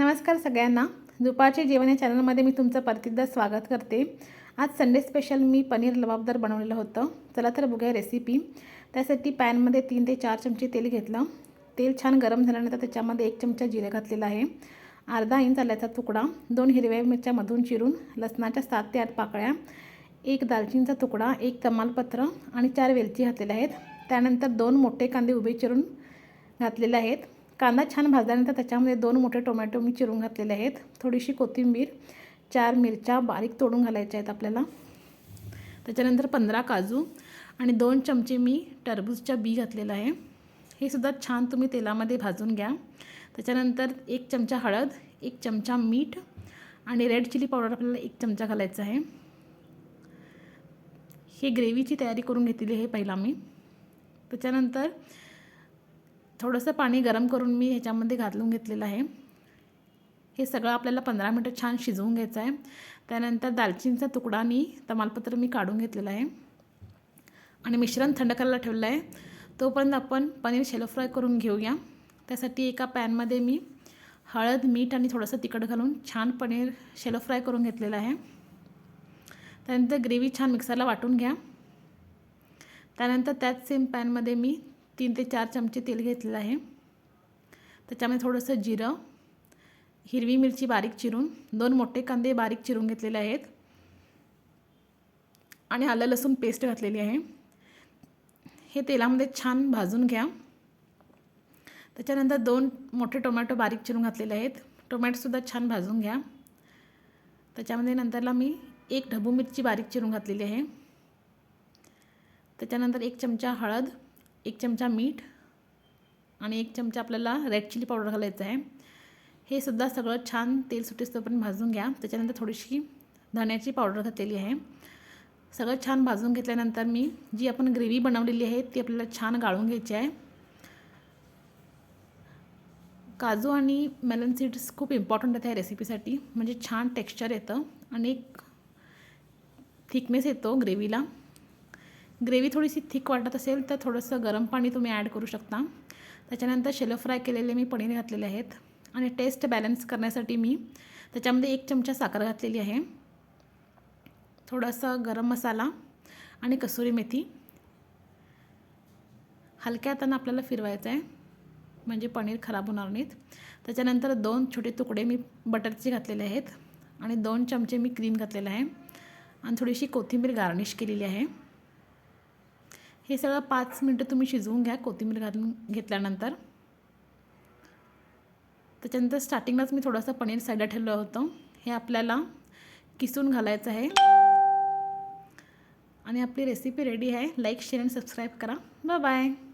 नमस्कार सगळ्यांना. दुपारचे जेवण या चॅनलमध्ये मी तुमचं परत एकदा स्वागत करते. आज संडे स्पेशल मी पनीर लबाबदार बनवलेलं होतं. चला तर बघूया रेसिपी त्यासाठी पॅनमध्ये तीन ते चार चमचे तेल घेतलं. तेल छान गरम झाल्यानंतर त्याच्यामध्ये एक चमचा जिरे घातलेला आहे. अर्धा इंच आल्याचा तुकडा. दोन हिरव्या मिरच्या मधून चिरून लसणाच्या सात ते आठ पाकळ्या. एक दालचिनीचा तुकडा एक तमालपत्र आणि चार वेलची घातलेल्या आहेत. त्यानंतर दोन मोठे कांदे उभे चिरून घातलेले आहेत. कांदा छान भाजल्यानंतर त्याच्यामध्ये दोन मोठे टोमॅटो मी चिरून घातलेले आहेत. थोडीशी कोथिंबीर चार मिरच्या बारीक तोडून घालायच्या आहेत आपल्याला. त्याच्यानंतर पंधरा काजू आणि दोन चमचे मी टरबूजच्या बी घातलेलं आहे. हे सुद्धा छान तुम्ही तेलामध्ये भाजून घ्या. त्याच्यानंतर एक चमचा हळद एक चमचा मीठ आणि रेड चिली पावडर आपल्याला एक चमचा घालायचा आहे. हे ग्रेव्हीची तयारी करून घेतलेली आहे पहिला मी. त्याच्यानंतर थोडंसं पाणी गरम करून मी ह्याच्यामध्ये घालून घेतलेलं आहे. हे सगळं आपल्याला पंधरा मिनटं छान शिजवून घ्यायचं आहे. त्यानंतर दालचिनीचा तुकडा आणि तमालपत्र मी काढून घेतलेलं आहे. आणि मिश्रण थंड करायला ठेवलं आहे. तोपर्यंत आपण पनीर शेलो फ्राय करून घेऊया. त्यासाठी एका पॅनमध्ये मी हळद मीठ आणि थोडंसं तिखट घालून छान पनीर शेलो फ्राय करून घेतलेलं आहे. त्यानंतर ग्रेव्ही छान मिक्सरला वाटून घ्या. त्यानंतर त्याच सेम पॅनमध्ये मी तीन ते चार चमचे तेल घेतलेलं आहे. त्याच्यामध्ये थोडंसं जिरं हिरवी मिरची बारीक चिरून दोन मोठे कांदे बारीक चिरून घेतलेले आहेत. आणि आलं लसूण पेस्ट घातलेली आहे. हे तेलामध्ये छान भाजून घ्या. त्याच्यानंतर दोन मोठे टोमॅटो बारीक चिरून घातलेले आहेत. टोमॅटोसुद्धा छान भाजून घ्या. त्याच्यामध्ये नंतरला मी एक ढबू मिरची बारीक चिरून घातलेली आहे. त्याच्यानंतर एक चमचा हळद एक चमचा मीठ आणि एक चमचा आपल्याला रेड चिली पावडर घालायचं आहे. हे सुद्धा सगळं छान तेल सुटेस्तोपर्यंत भाजून घ्या. त्याच्यानंतर थोडीशी धण्याची पावडर घातलेली आहे. सगळं छान भाजून घेतल्यानंतर मी जी आपण ग्रेव्ही बनवलेली आहे ती आपल्याला छान गाळून घ्यायची आहे. काजू आणि मेलन सीड्स खूप इम्पॉर्टंट आहेत ह्या रेसिपीसाठी म्हणजे छान टेक्स्चर येतं आणि एक थिकनेस येतो ग्रेव्हीला ग्रेव्ही थोडीशी थिक वाटत असेल तर थोडंसं गरम पाणी तुम्ही ॲड करू शकता. त्याच्यानंतर शेलो फ्राय केलेले मी पनीर घातलेले आहेत आणि टेस्ट बॅलन्स करण्यासाठी मी त्याच्यामध्ये एक चमचा साखर घातलेली आहे. थोडासा गरम मसाला आणि कसुरी मेथी. हलक्या हातानं आपल्याला फिरवायचं आहे म्हणजे पनीर खराब होणार नाहीत. त्याच्यानंतर दोन छोटे तुकडे मी बटरचे घातलेले आहेत आणि दोन चमचे मी क्रीम घातलेलं आहे. आणि थोडीशी कोथिंबीर गार्निश केलेली आहे. हे सगळं पाच मिनटं तुम्ही शिजवून घ्या कोथिंबीर घालून घेतल्यानंतर. त्याच्यानंतर स्टार्टिंगलाच मी थोडंसं पनीर साईडला ठेवलं होतं. हे आपल्याला किसून घालायचं आहे. आणि आपली रेसिपी रेडी आहे. लाईक शेअर आणि सबस्क्राईब करा. Bye bye